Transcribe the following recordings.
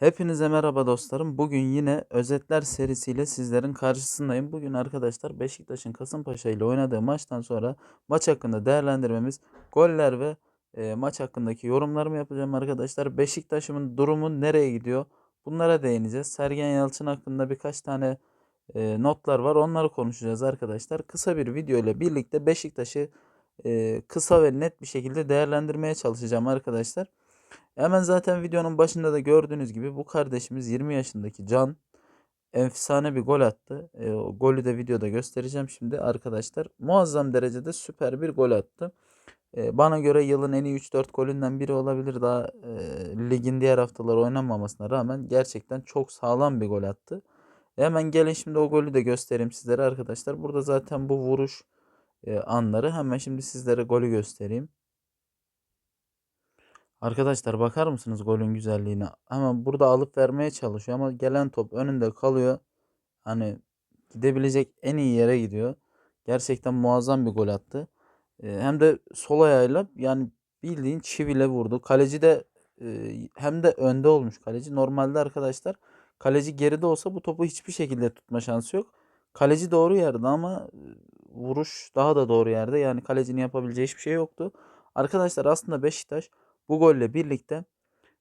Hepinize merhaba dostlarım. Bugün yine özetler serisiyle sizlerin karşısındayım. Bugün arkadaşlar Beşiktaş'ın Kasımpaşa ile oynadığı maçtan sonra maç hakkında değerlendirmemiz, goller ve e, maç hakkındaki yorumlarımı yapacağım arkadaşlar. Beşiktaş'ın durumu nereye gidiyor? Bunlara değineceğiz. Sergen Yalçın hakkında birkaç tane e, notlar var. Onları konuşacağız arkadaşlar. Kısa bir video ile birlikte Beşiktaş'ı e, kısa ve net bir şekilde değerlendirmeye çalışacağım arkadaşlar. Hemen zaten videonun başında da gördüğünüz gibi bu kardeşimiz 20 yaşındaki Can efsane bir gol attı. E, o golü de videoda göstereceğim şimdi arkadaşlar. Muazzam derecede süper bir gol attı. E, bana göre yılın en iyi 3-4 golünden biri olabilir. Daha e, ligin diğer haftalar oynanmamasına rağmen gerçekten çok sağlam bir gol attı. E, hemen gelin şimdi o golü de göstereyim sizlere arkadaşlar. Burada zaten bu vuruş e, anları. Hemen şimdi sizlere golü göstereyim. Arkadaşlar bakar mısınız golün güzelliğine? Hemen burada alıp vermeye çalışıyor ama gelen top önünde kalıyor. Hani gidebilecek en iyi yere gidiyor. Gerçekten muazzam bir gol attı. Ee, hem de sol ayağıyla yani bildiğin çiviyle vurdu. Kaleci de e, hem de önde olmuş kaleci. Normalde arkadaşlar kaleci geride olsa bu topu hiçbir şekilde tutma şansı yok. Kaleci doğru yerde ama e, vuruş daha da doğru yerde. Yani kalecinin yapabileceği hiçbir şey yoktu. Arkadaşlar aslında Beşiktaş bu golle birlikte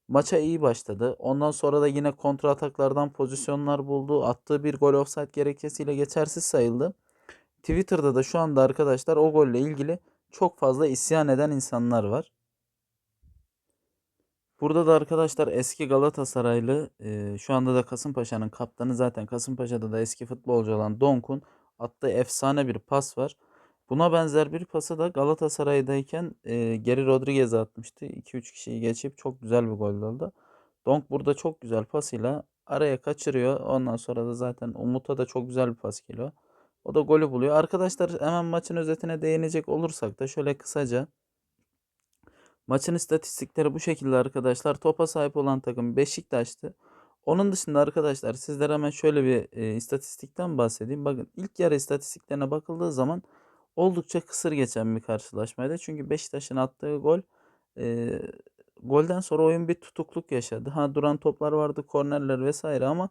maça iyi başladı. Ondan sonra da yine kontra ataklardan pozisyonlar buldu. Attığı bir gol offside gerekçesiyle geçersiz sayıldı. Twitter'da da şu anda arkadaşlar o golle ilgili çok fazla isyan eden insanlar var. Burada da arkadaşlar eski Galatasaraylı şu anda da Kasımpaşa'nın kaptanı zaten Kasımpaşa'da da eski futbolcu olan Donk'un attığı efsane bir pas var. Buna benzer bir pası da Galatasaray'dayken e, Geri Rodriguez'e atmıştı. 2-3 kişiyi geçip çok güzel bir gol oldu. Donk burada çok güzel pasıyla araya kaçırıyor. Ondan sonra da zaten Umut'a da çok güzel bir pas geliyor. O da golü buluyor. Arkadaşlar hemen maçın özetine değinecek olursak da şöyle kısaca Maçın istatistikleri bu şekilde arkadaşlar. Topa sahip olan takım Beşiktaş'tı. Onun dışında arkadaşlar sizlere hemen şöyle bir e, istatistikten bahsedeyim. Bakın ilk yarı istatistiklerine bakıldığı zaman oldukça kısır geçen bir karşılaşmaydı. Çünkü Beşiktaş'ın attığı gol e, golden sonra oyun bir tutukluk yaşadı. Ha duran toplar vardı, kornerler vesaire ama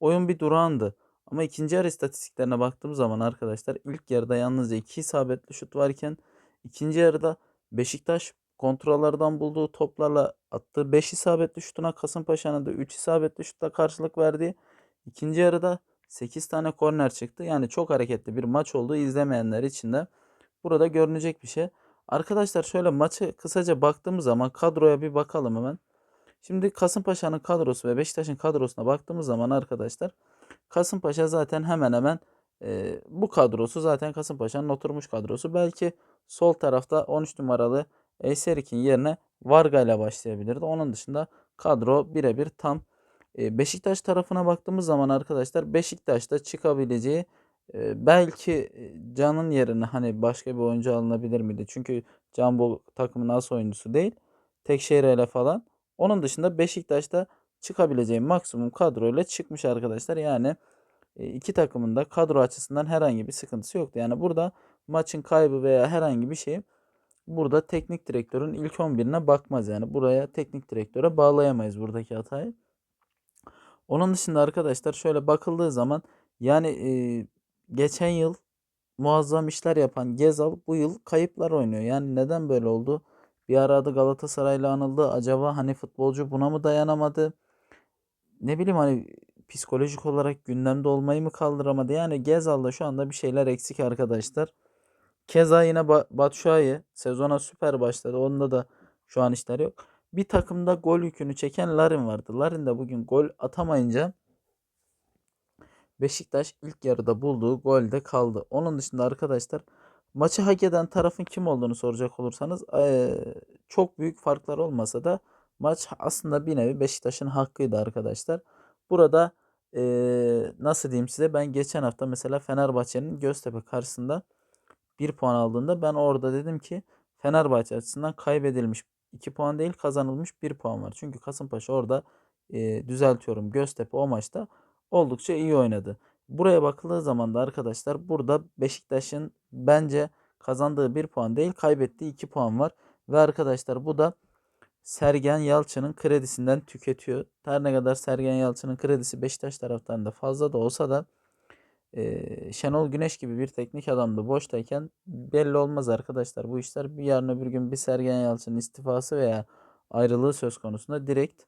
oyun bir durağandı. Ama ikinci yarı istatistiklerine baktığım zaman arkadaşlar ilk yarıda yalnızca iki isabetli şut varken ikinci yarıda Beşiktaş kontrollerden bulduğu toplarla attığı 5 isabetli şutuna Kasımpaşa'nın da 3 isabetli şutla karşılık verdiği ikinci yarıda 8 tane korner çıktı. Yani çok hareketli bir maç olduğu izlemeyenler için de burada görünecek bir şey. Arkadaşlar şöyle maçı kısaca baktığımız zaman kadroya bir bakalım hemen. Şimdi Kasımpaşa'nın kadrosu ve Beşiktaş'ın kadrosuna baktığımız zaman arkadaşlar Kasımpaşa zaten hemen hemen e, bu kadrosu zaten Kasımpaşa'nın oturmuş kadrosu. Belki sol tarafta 13 numaralı Eserik'in yerine Varga ile başlayabilirdi. Onun dışında kadro birebir tam. Beşiktaş tarafına baktığımız zaman arkadaşlar Beşiktaş'ta çıkabileceği belki Can'ın yerine hani başka bir oyuncu alınabilir miydi? Çünkü Can bu takımın as oyuncusu değil. Tekşehir ile falan. Onun dışında Beşiktaş'ta çıkabileceği maksimum kadroyla çıkmış arkadaşlar. Yani iki takımın da kadro açısından herhangi bir sıkıntısı yoktu. Yani burada maçın kaybı veya herhangi bir şey burada teknik direktörün ilk 11'ine bakmaz yani. Buraya teknik direktöre bağlayamayız buradaki hatayı. Onun dışında arkadaşlar şöyle bakıldığı zaman yani e, geçen yıl muazzam işler yapan Gezal bu yıl kayıplar oynuyor. Yani neden böyle oldu? Bir arada Galatasaray'la anıldı. Acaba hani futbolcu buna mı dayanamadı? Ne bileyim hani psikolojik olarak gündemde olmayı mı kaldıramadı? Yani Gezal'da şu anda bir şeyler eksik arkadaşlar. Keza yine Batshuayi sezona süper başladı. Onda da şu an işler yok. Bir takımda gol yükünü çeken Larin vardı. Larin de bugün gol atamayınca Beşiktaş ilk yarıda bulduğu golde kaldı. Onun dışında arkadaşlar maçı hak eden tarafın kim olduğunu soracak olursanız çok büyük farklar olmasa da maç aslında bir nevi Beşiktaş'ın hakkıydı arkadaşlar. Burada nasıl diyeyim size ben geçen hafta mesela Fenerbahçe'nin Göztepe karşısında 1 puan aldığında ben orada dedim ki Fenerbahçe açısından kaybedilmiş 2 puan değil kazanılmış 1 puan var. Çünkü Kasımpaşa orada e, düzeltiyorum Göztepe o maçta oldukça iyi oynadı. Buraya bakıldığı zaman da arkadaşlar burada Beşiktaş'ın bence kazandığı 1 puan değil kaybettiği 2 puan var. Ve arkadaşlar bu da Sergen Yalçın'ın kredisinden tüketiyor. Her ne kadar Sergen Yalçın'ın kredisi Beşiktaş taraftarında fazla da olsa da e, Şenol Güneş gibi bir teknik adam da boştayken belli olmaz arkadaşlar. Bu işler bir yarın öbür gün bir Sergen Yalçın'ın istifası veya ayrılığı söz konusunda direkt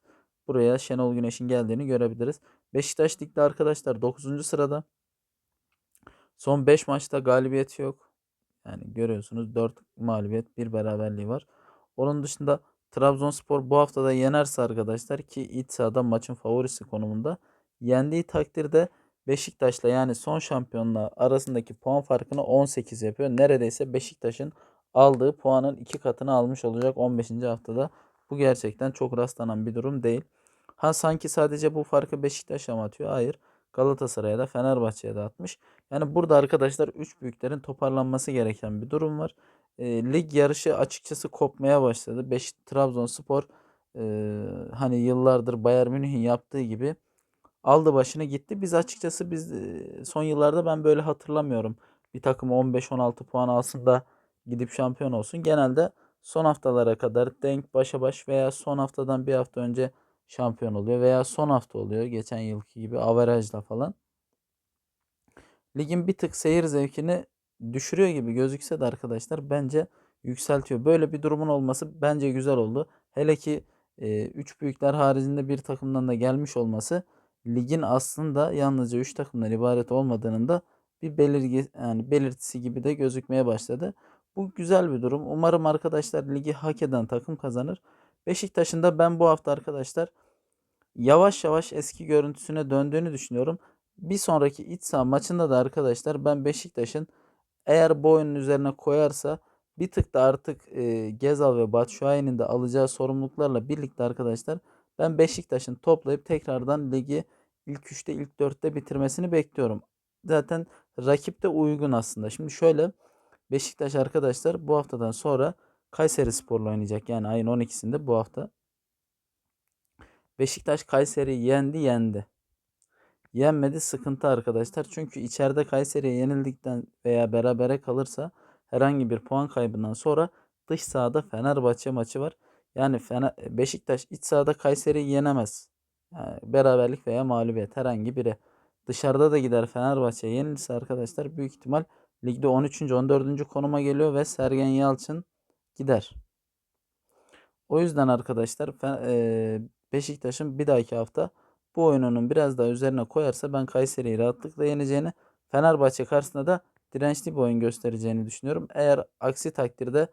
buraya Şenol Güneş'in geldiğini görebiliriz. Beşiktaş ligde arkadaşlar 9. sırada. Son 5 maçta galibiyeti yok. Yani görüyorsunuz 4 mağlubiyet, 1 beraberliği var. Onun dışında Trabzonspor bu hafta da yenerse arkadaşlar ki iç sahada maçın favorisi konumunda. Yendiği takdirde Beşiktaş'la yani son şampiyonla arasındaki puan farkını 18 yapıyor. Neredeyse Beşiktaş'ın aldığı puanın iki katını almış olacak 15. haftada. Bu gerçekten çok rastlanan bir durum değil. Ha sanki sadece bu farkı Beşiktaş'a mı atıyor? Hayır. Galatasaray'a da Fenerbahçe'ye de atmış. Yani burada arkadaşlar 3 büyüklerin toparlanması gereken bir durum var. E, lig yarışı açıkçası kopmaya başladı. 5 Trabzonspor e, hani yıllardır Bayern Münih'in yaptığı gibi aldı başını gitti. Biz açıkçası biz son yıllarda ben böyle hatırlamıyorum. Bir takım 15-16 puan alsın da gidip şampiyon olsun. Genelde son haftalara kadar denk başa baş veya son haftadan bir hafta önce şampiyon oluyor veya son hafta oluyor geçen yılki gibi averajla falan. Ligin bir tık seyir zevkini düşürüyor gibi gözükse de arkadaşlar bence yükseltiyor. Böyle bir durumun olması bence güzel oldu. Hele ki 3 e, büyükler haricinde bir takımdan da gelmiş olması ligin aslında yalnızca 3 takımdan ibaret olmadığının da bir belirgi yani belirtisi gibi de gözükmeye başladı. Bu güzel bir durum. Umarım arkadaşlar ligi hak eden takım kazanır. Beşiktaş'ın da ben bu hafta arkadaşlar yavaş yavaş eski görüntüsüne döndüğünü düşünüyorum. Bir sonraki iç saha maçında da arkadaşlar ben Beşiktaş'ın eğer bu oyunun üzerine koyarsa bir tık da artık e, Gezal ve Batshuayi'nin de alacağı sorumluluklarla birlikte arkadaşlar ben Beşiktaş'ın toplayıp tekrardan ligi ilk 3'te ilk 4'te bitirmesini bekliyorum. Zaten rakip de uygun aslında. Şimdi şöyle Beşiktaş arkadaşlar bu haftadan sonra Kayseri Spor'la oynayacak. Yani ayın 12'sinde bu hafta. Beşiktaş Kayseri'yi yendi yendi. Yenmedi sıkıntı arkadaşlar. Çünkü içeride Kayseri'ye yenildikten veya berabere kalırsa herhangi bir puan kaybından sonra dış sahada Fenerbahçe maçı var. Yani Fener, Beşiktaş iç sahada Kayseri'yi yenemez. Yani beraberlik veya mağlubiyet herhangi biri. Dışarıda da gider Fenerbahçe yenilirse arkadaşlar büyük ihtimal ligde 13. 14. konuma geliyor ve Sergen Yalçın gider. O yüzden arkadaşlar Beşiktaş'ın bir dahaki hafta bu oyununun biraz daha üzerine koyarsa ben Kayseri'yi rahatlıkla yeneceğini, Fenerbahçe karşısında da dirençli bir oyun göstereceğini düşünüyorum. Eğer aksi takdirde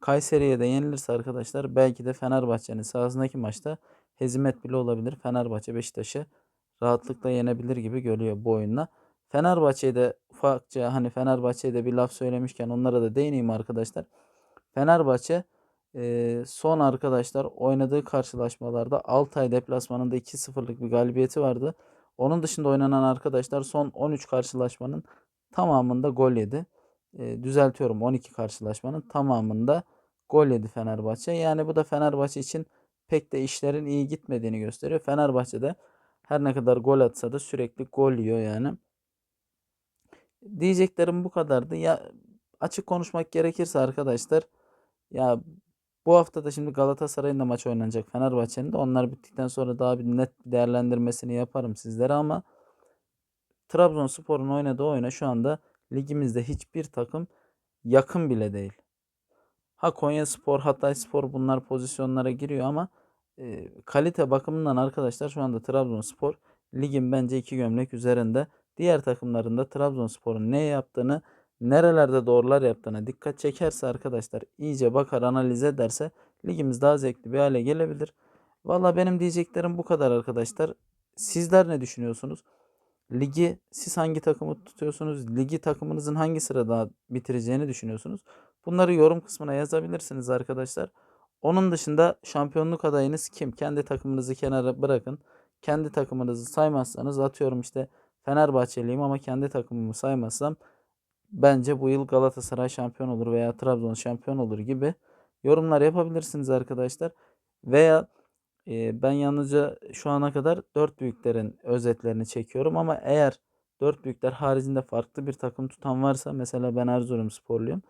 Kayseri'ye de yenilirse arkadaşlar belki de Fenerbahçe'nin sahasındaki maçta hezimet bile olabilir. Fenerbahçe Beşiktaş'ı rahatlıkla yenebilir gibi görüyor bu oyunla. Fenerbahçe'ye de ufakça hani Fenerbahçe'ye de bir laf söylemişken onlara da değineyim arkadaşlar. Fenerbahçe son arkadaşlar oynadığı karşılaşmalarda Altay deplasmanında 2-0'lık bir galibiyeti vardı. Onun dışında oynanan arkadaşlar son 13 karşılaşmanın tamamında gol yedi. E, düzeltiyorum 12 karşılaşmanın tamamında gol yedi Fenerbahçe. Yani bu da Fenerbahçe için pek de işlerin iyi gitmediğini gösteriyor. Fenerbahçe de her ne kadar gol atsa da sürekli gol yiyor yani. Diyeceklerim bu kadardı. Ya açık konuşmak gerekirse arkadaşlar ya bu hafta da şimdi Galatasaray'ın da maç oynanacak Fenerbahçe'nin de. Onlar bittikten sonra daha bir net değerlendirmesini yaparım sizlere ama Trabzonspor'un oynadığı oyuna şu anda ligimizde hiçbir takım yakın bile değil. Ha Konya Spor, Hatay Spor bunlar pozisyonlara giriyor ama e, kalite bakımından arkadaşlar şu anda Trabzonspor ligin bence iki gömlek üzerinde. Diğer takımlarında Trabzonspor'un ne yaptığını nerelerde doğrular yaptığına dikkat çekerse arkadaşlar iyice bakar analiz ederse ligimiz daha zevkli bir hale gelebilir. Valla benim diyeceklerim bu kadar arkadaşlar. Sizler ne düşünüyorsunuz? Ligi siz hangi takımı tutuyorsunuz? Ligi takımınızın hangi sırada bitireceğini düşünüyorsunuz? Bunları yorum kısmına yazabilirsiniz arkadaşlar. Onun dışında şampiyonluk adayınız kim? Kendi takımınızı kenara bırakın. Kendi takımınızı saymazsanız atıyorum işte Fenerbahçeliyim ama kendi takımımı saymazsam bence bu yıl Galatasaray şampiyon olur veya Trabzon şampiyon olur gibi yorumlar yapabilirsiniz arkadaşlar. Veya e, ben yalnızca şu ana kadar dört büyüklerin özetlerini çekiyorum ama eğer dört büyükler haricinde farklı bir takım tutan varsa mesela ben Erzurum sporluyum.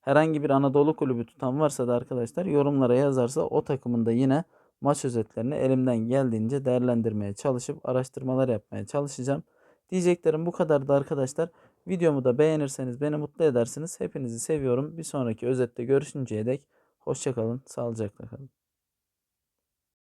Herhangi bir Anadolu kulübü tutan varsa da arkadaşlar yorumlara yazarsa o takımın da yine maç özetlerini elimden geldiğince değerlendirmeye çalışıp araştırmalar yapmaya çalışacağım. Diyeceklerim bu kadardı arkadaşlar. Videomu da beğenirseniz beni mutlu edersiniz. Hepinizi seviyorum. Bir sonraki özette görüşünceye dek hoşçakalın, sağlıcakla kalın.